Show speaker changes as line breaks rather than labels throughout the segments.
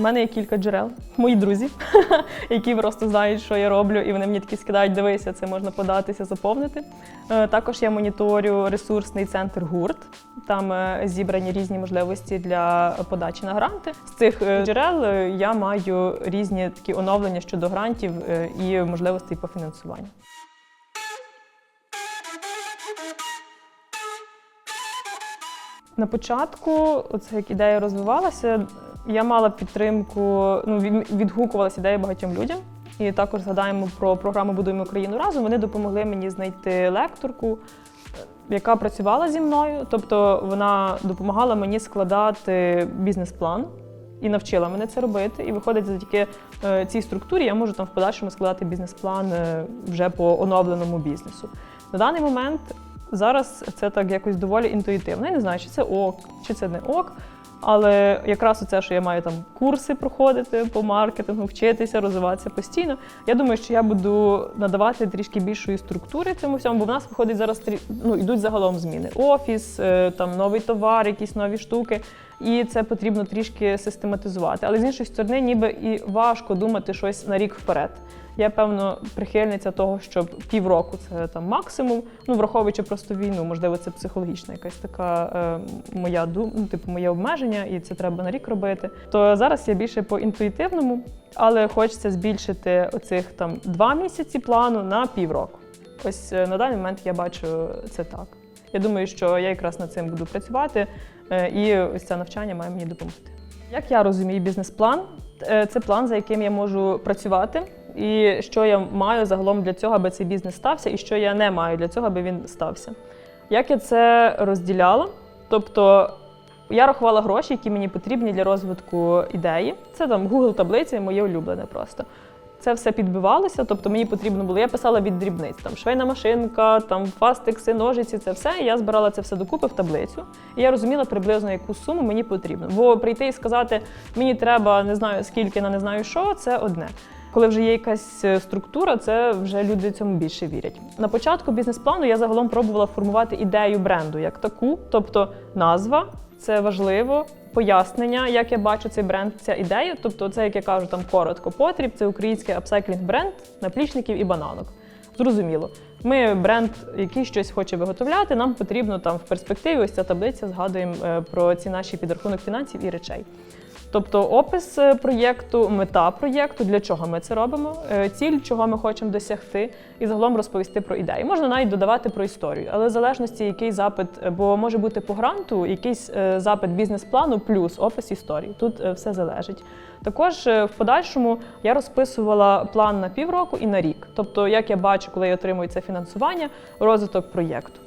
У мене є кілька джерел, мої друзі, які просто знають, що я роблю, і вони мені такі скидають, дивися, це можна податися, заповнити. Е, Також я моніторю ресурсний центр гурт. Там е, зібрані різні можливості для подачі на гранти. З цих е, джерел я маю різні такі оновлення щодо грантів і можливостей по фінансуванню. На початку, оце як ідея розвивалася, я мала підтримку, ну відгукувалася ідея багатьом людям. І також згадаємо про програму Будуємо Україну разом. Вони допомогли мені знайти лекторку, е, яка працювала зі мною. Тобто вона допомагала мені складати бізнес-план і навчила мене це робити. І виходить, завдяки е, цій структурі я можу там в подальшому складати бізнес-план е, вже по оновленому бізнесу. На даний момент зараз це так якось доволі інтуїтивно. Я не знаю, чи це ок, чи це не ок. Але якраз оце, що я маю там курси проходити по маркетингу, вчитися, розвиватися постійно. Я думаю, що я буду надавати трішки більшої структури цьому всьому, бо в нас виходить зараз ну, йдуть загалом зміни. Офіс, е, там новий товар, якісь нові штуки. І це потрібно трішки систематизувати. Але з іншої сторони, ніби і важко думати щось на рік вперед. Я певно прихильниця того, щоб півроку це там максимум. Ну враховуючи просто війну, можливо, це психологічна якась така е, моя ну, типу моє обмеження, і це треба на рік робити. То зараз я більше по інтуїтивному, але хочеться збільшити оцих там два місяці плану на півроку. Ось е, на даний момент я бачу це так. Я думаю, що я якраз над цим буду працювати, е, і ось це навчання має мені допомогти. Як я розумію бізнес-план, Е, це план, за яким я можу працювати, і що я маю загалом для цього, аби цей бізнес стався, і що я не маю для цього, аби він стався. Як я це розділяла? Тобто я рахувала гроші, які мені потрібні для розвитку ідеї. Це там Google таблиці, моє улюблене просто. Це все підбивалося, тобто мені потрібно було. Я писала від дрібниць, там швейна машинка, там фастекси, ножиці, це все. Я збирала це все докупи в таблицю. І я розуміла приблизно, яку суму мені потрібно. Бо прийти і сказати, мені треба не знаю скільки на не знаю що, це одне. Коли вже є якась е, структура, це вже люди цьому більше вірять. На початку бізнес-плану я загалом пробувала формувати ідею бренду як таку, тобто назва це важливо, пояснення, як я бачу цей бренд, ця ідея. Тобто, це, як я кажу, там коротко потріб, це український апсайклінг бренд наплічників і бананок. Зрозуміло. Ми бренд, який щось хоче виготовляти, нам потрібно там в перспективі ось ця таблиця згадуємо е, про ці наші підрахунок фінансів і речей. Тобто опис е, проєкту, мета проєкту, для чого ми це робимо, е, ціль, чого ми хочемо досягти, і загалом розповісти про ідеї. Можна навіть додавати про історію, але в залежності, який запит, е, бо може бути по гранту якийсь запит бізнес-плану плюс опис історії. Тут все залежить. Також в подальшому я розписувала план на півроку і на рік. Тобто, як я бачу, коли я отримую це фінансування, розвиток проєкту.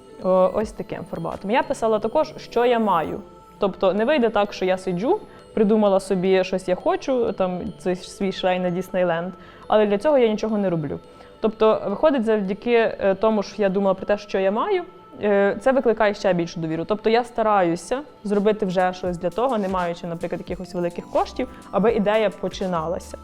Ось таким форматом. Я писала також, що я маю. Тобто не вийде так, що я сиджу, придумала собі щось я хочу, там цей свій шлей на Діснейленд, але для цього я нічого не роблю. Тобто, виходить, завдяки е, тому, що я думала про те, що я маю, е, це викликає ще більшу довіру. Тобто я стараюся зробити вже щось для того, не маючи, наприклад, якихось великих коштів, аби ідея починалася.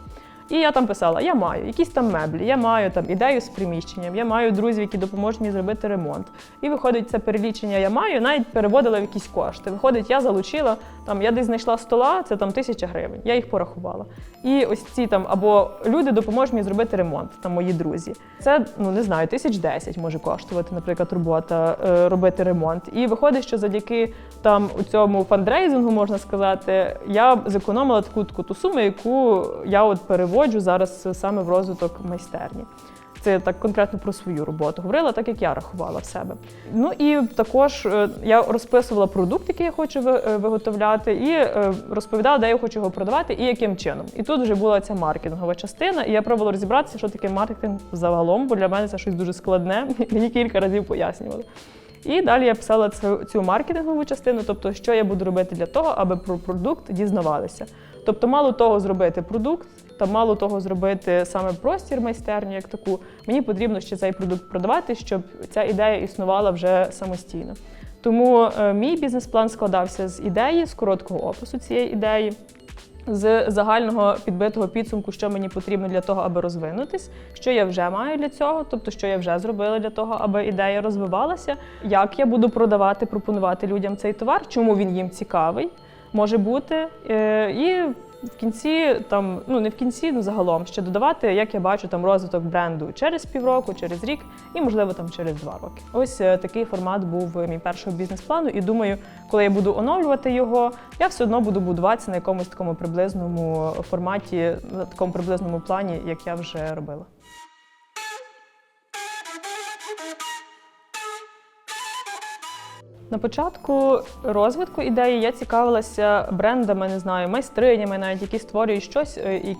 І я там писала: я маю якісь там меблі, я маю там ідею з приміщенням, я маю друзів, які допоможуть мені зробити ремонт. І виходить, це перелічення я маю, навіть переводила в якісь кошти. Виходить, я залучила там, я десь знайшла стола, це там тисяча гривень. Я їх порахувала. І ось ці там або люди допоможуть мені зробити ремонт, там мої друзі. Це ну не знаю, тисяч десять може коштувати, наприклад, робота е, робити ремонт. І виходить, що завдяки там у цьому фандрейзингу можна сказати, я зекономила таку таку ту суму, яку я от переводжу зараз саме в розвиток майстерні. Це так конкретно про свою роботу. Говорила так, як я рахувала в себе. Ну і також е, я розписувала продукт, який я хочу е, виготовляти, і е, розповідала, де я хочу його продавати і яким чином. І тут вже була ця маркетингова частина, і я пробувала розібратися, що таке маркетинг загалом, бо для мене це щось дуже складне. Мені кілька разів пояснювали. І далі я писала цю маркетингову частину, тобто, що я буду робити для того, аби про продукт дізнавалися. Тобто, мало того зробити продукт, та мало того зробити саме простір майстерню, як таку, мені потрібно ще цей продукт продавати, щоб ця ідея існувала вже самостійно. Тому е, мій бізнес-план складався з ідеї, з короткого опису цієї ідеї, з загального підбитого підсумку, що мені потрібно для того, аби розвинутись, що я вже маю для цього, тобто що я вже зробила для того, аби ідея розвивалася, як я буду продавати, пропонувати людям цей товар, чому він їм цікавий. може бути. Е, І в кінці, там, ну не в кінці, ну загалом ще додавати, як я бачу, там розвиток бренду через півроку, через рік і, можливо, там через два роки. Ось е, такий формат був е, мій першого бізнес-плану. І думаю, коли я буду оновлювати його, я все одно буду будуватися на якомусь такому приблизному форматі, на такому приблизному плані, як я вже робила. На початку розвитку ідеї я цікавилася брендами, не знаю, майстринями, навіть які створюють щось е, і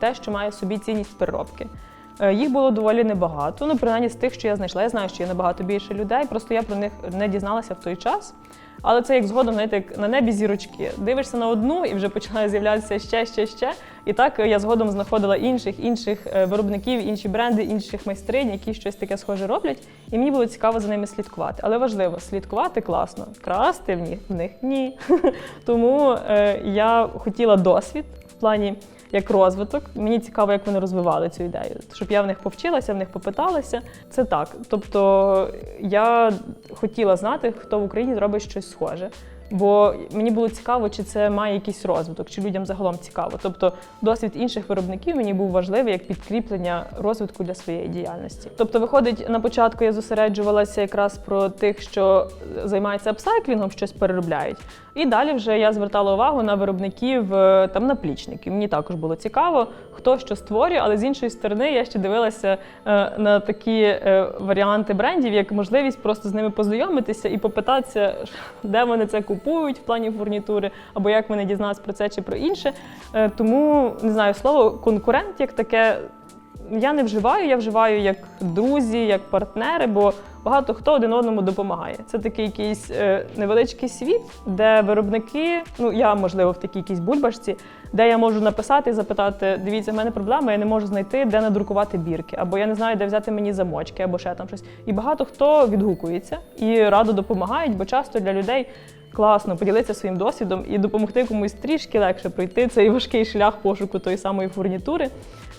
те, що має собі цінність переробки. Е, Їх було доволі небагато. Ну, принаймні з тих, що я знайшла. Я знаю, що є набагато більше людей. Просто я про них не дізналася в той час. Але це як згодом, знаєте, як на небі зірочки. Дивишся на одну і вже починає з'являтися ще, ще, ще. І так я згодом знаходила інших, інших е, виробників, інші бренди, інших майстринь, які щось таке схоже роблять. І мені було цікаво за ними слідкувати. Але важливо, слідкувати класно, красти в них, в них ні. Тому е, я хотіла досвід в плані як розвиток. Мені цікаво, як вони розвивали цю ідею, щоб я в них повчилася, в них попиталася. Це так. Тобто я хотіла знати, хто в Україні зробить щось схоже. Бо мені було цікаво, чи це має якийсь розвиток, чи людям загалом цікаво. Тобто досвід інших виробників мені був важливий як підкріплення розвитку для своєї діяльності. Тобто, виходить, на початку я зосереджувалася якраз про тих, що займаються апсайклінгом, щось переробляють. І далі вже я звертала увагу на виробників е, там наплічників. Мені також було цікаво, хто що створює, але з іншої сторони я ще дивилася е, на такі е, варіанти брендів, як можливість просто з ними познайомитися і попитатися, де вони це купують в плані фурнітури, або як вони дізналися про це чи про інше. Е, Тому не знаю, слово конкурент як таке. Я не вживаю, я вживаю як друзі, як партнери, бо багато хто один одному допомагає. Це такий якийсь е, невеличкий світ, де виробники, ну я можливо в такій якійсь бульбашці, де я можу написати і запитати: дивіться, в мене проблема, я не можу знайти, де надрукувати бірки, або я не знаю, де взяти мені замочки, або ще там щось. І багато хто відгукується і радо допомагають, бо часто для людей. Класно поділитися своїм досвідом і допомогти комусь трішки легше пройти цей важкий шлях пошуку тої самої фурнітури.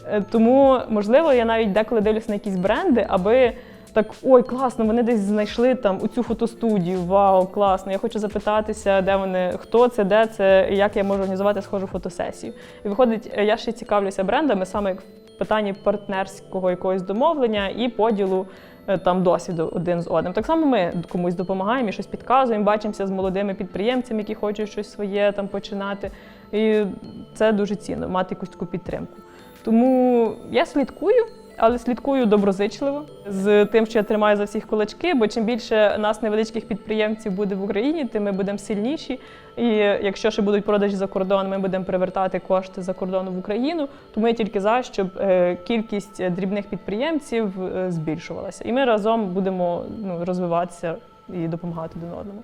Е, Тому, можливо, я навіть деколи дивлюся на якісь бренди, аби так ой, класно, вони десь знайшли там у цю фотостудію. Вау, класно! Я хочу запитатися, де вони, хто це, де це, як я можу організувати схожу фотосесію. І виходить, е, я ще цікавлюся брендами саме як в питанні партнерського якогось домовлення і поділу там досвіду один з одним. Так само ми комусь допомагаємо і щось підказуємо, бачимося з молодими підприємцями, які хочуть щось своє там починати. І це дуже цінно мати якусь таку підтримку. Тому я слідкую, але слідкую доброзичливо з тим, що я тримаю за всіх кулачки, бо чим більше нас невеличких підприємців буде в Україні, тим ми будемо сильніші. І якщо ще будуть продажі за кордон, ми будемо привертати кошти за кордону в Україну. Тому я тільки за, щоб е, кількість дрібних підприємців е, збільшувалася. І ми разом будемо ну, розвиватися і допомагати один одному.